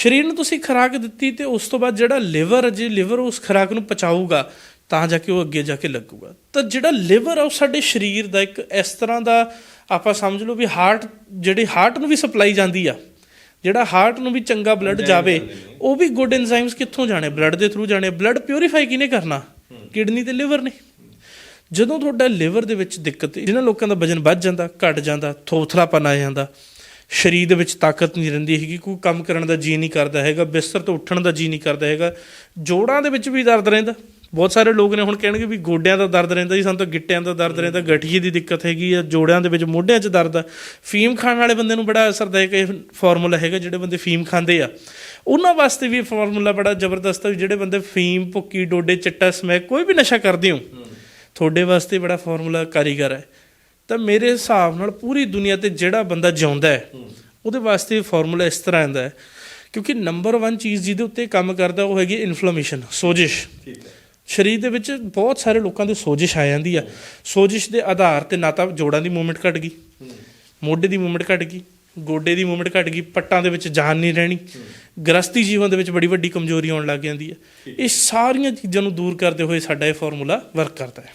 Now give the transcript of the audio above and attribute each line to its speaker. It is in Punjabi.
Speaker 1: ਸਰੀਰ ਨੂੰ ਤੁਸੀਂ ਖੁਰਾਕ ਦਿੱਤੀ ਤੇ ਉਸ ਤੋਂ ਬਾਅਦ ਜਿਹੜਾ ਲਿਵਰ ਜੇ ਲਿਵਰ ਉਸ ਖੁਰਾਕ ਨੂੰ ਪਚਾਊਗਾ ਤਾਂ ਜਾ ਕੇ ਉਹ ਅੱਗੇ ਜਾ ਕੇ ਲੱਗੂਗਾ। ਤਾਂ ਜਿਹੜਾ ਲਿਵਰ ਆ ਉਹ ਸਾਡੇ ਸਰੀਰ ਦਾ ਇੱਕ ਇਸ ਤਰ੍ਹਾਂ ਦਾ ਆਪਾਂ ਸਮਝ ਲਓ ਵੀ ਹਾਰਟ ਜਿਹੜੀ ਹਾਰਟ ਨੂੰ ਵੀ ਸਪਲਾਈ ਜਾਂਦੀ ਆ ਜਿਹੜਾ ਹਾਰਟ ਨੂੰ ਵੀ ਚੰਗਾ ਬਲੱਡ ਜਾਵੇ ਉਹ ਵੀ ਗੁੱਡ ਐਂਜ਼ਾਈਮਸ ਕਿੱਥੋਂ ਜਾਣੇ? ਬਲੱਡ ਦੇ ਥਰੂ ਜਾਣੇ। ਬਲੱਡ ਪਿਉਰੀਫਾਈ ਕਿਹਨੇ ਕਰਨਾ? ਕਿਡਨੀ ਤੇ ਲਿਵਰ ਨੇ। ਜਦੋਂ ਤੁਹਾਡਾ ਲਿਵਰ ਦੇ ਵਿੱਚ ਦਿੱਕਤ ਜਿਹਨਾਂ ਲੋਕਾਂ ਦਾ ਵਜਨ ਵੱਧ ਜਾਂਦਾ ਘਟ ਜਾਂਦਾ ਥੋਥਲਾਪਨ ਆ ਜਾਂਦਾ ਸਰੀਰ ਦੇ ਵਿੱਚ ਤਾਕਤ ਨਹੀਂ ਰਹਿੰਦੀ ਹੈਗੀ, ਕੋਈ ਕੰਮ ਕਰਨ ਦਾ ਜੀ ਨਹੀਂ ਕਰਦਾ ਹੈਗਾ, ਬਿਸਤਰ ਤੋਂ ਉੱਠਣ ਦਾ ਜੀ ਨਹੀਂ ਕਰਦਾ ਹੈਗਾ। ਜੋੜਾਂ ਦੇ ਵਿੱਚ ਵੀ ਦਰਦ ਰਹਿੰਦਾ। ਬਹੁਤ ਸਾਰੇ ਲੋਕ ਨੇ ਹੁਣ ਕਹਿਣਗੇ ਵੀ ਗੋਡਿਆਂ ਦਾ ਦਰਦ ਰਹਿੰਦਾ ਜੀ, ਸਾਨੂੰ ਤਾਂ ਗਿੱਟਿਆਂ ਦਾ ਦਰਦ ਰਹਿੰਦਾ, ਗਠੀਏ ਦੀ ਦਿੱਕਤ ਹੈਗੀ ਆ, ਜੋੜਿਆਂ ਦੇ ਵਿੱਚ ਮੋਢਿਆਂ 'ਚ ਦਰਦ ਆ। ਫੀਮ ਖਾਣ ਵਾਲੇ ਬੰਦੇ ਨੂੰ ਬੜਾ ਅਸਰਦਾਇਕ ਇਹ ਫਾਰਮੂਲਾ ਹੈਗਾ, ਜਿਹੜੇ ਬੰਦੇ ਫੀਮ ਖਾਂਦੇ ਆ। ਉਹਨਾਂ ਵਾਸਤੇ ਵੀ ਫਾਰਮੂਲਾ ਬੜਾ ਜ਼ਬਰਦਸਤ ਆ ਵੀ ਜਿਹੜੇ ਬੰਦੇ ਫੀਮ, ਭੁੱਕੀ, ਡੋਡੇ, ਚਿੱਟਾ, ਸਮੈਕ ਕੋਈ ਵੀ ਨਸ਼ਾ ਕਰਦੇ ਹੋ, ਤੁਹਾਡੇ ਵਾਸਤੇ ਬੜਾ ਫਾਰਮੂਲਾ ਕਾਰੀਗਰ ਹੈ। ਤਾਂ ਮੇਰੇ ਹਿਸਾਬ ਨਾਲ ਪੂਰੀ ਦੁਨੀਆ ਤੇ ਜਿਹੜਾ ਬੰਦਾ ਜਿਉਂਦਾ ਹੈ ਉਹਦੇ ਵਾਸਤੇ ਫਾਰਮੂਲਾ ਇਸ ਤਰ੍ਹਾਂ ਆਂਦਾ ਹੈ ਕਿਉਂਕਿ ਨੰਬਰ 1 ਚੀਜ਼ ਜਿਹਦੇ ਉੱਤੇ ਕੰਮ ਕਰਦਾ ਉਹ ਹੈਗੀ ਇਨਫਲੇਮੇਸ਼ਨ ਸੋਜਿਸ਼। ਸਰੀਰ ਦੇ ਵਿੱਚ ਬਹੁਤ ਸਾਰੇ ਲੋਕਾਂ ਦੇ ਸੋਜਿਸ਼ ਆ ਜਾਂਦੀ ਆ। ਸੋਜਿਸ਼ ਦੇ ਆਧਾਰ ਤੇ ਨਾ ਤਾਂ ਜੋੜਾਂ ਦੀ ਮੂਵਮੈਂਟ ਘਟ ਗਈ ਮੋਢੇ ਦੀ ਮੂਵਮੈਂਟ ਘਟ ਗਈ ਗੋਡੇ ਦੀ ਮੂਵਮੈਂਟ ਘਟ ਗਈ ਪੱਟਾਂ ਦੇ ਵਿੱਚ ਜਾਨ ਨਹੀਂ ਰਹਿਣੀ ਗ੍ਰਸਤੀ ਜੀਵਨ ਦੇ ਵਿੱਚ ਬੜੀ ਵੱਡੀ ਕਮਜ਼ੋਰੀ ਆਉਣ ਲੱਗ ਜਾਂਦੀ ਹੈ। ਇਹ ਸਾਰੀਆਂ ਚੀਜ਼ਾਂ ਨੂੰ ਦੂਰ ਕਰਦੇ ਹੋਏ ਸਾਡਾ ਇਹ ਫਾਰਮੂਲਾ ਵਰਕ ਕਰਦਾ ਹੈ।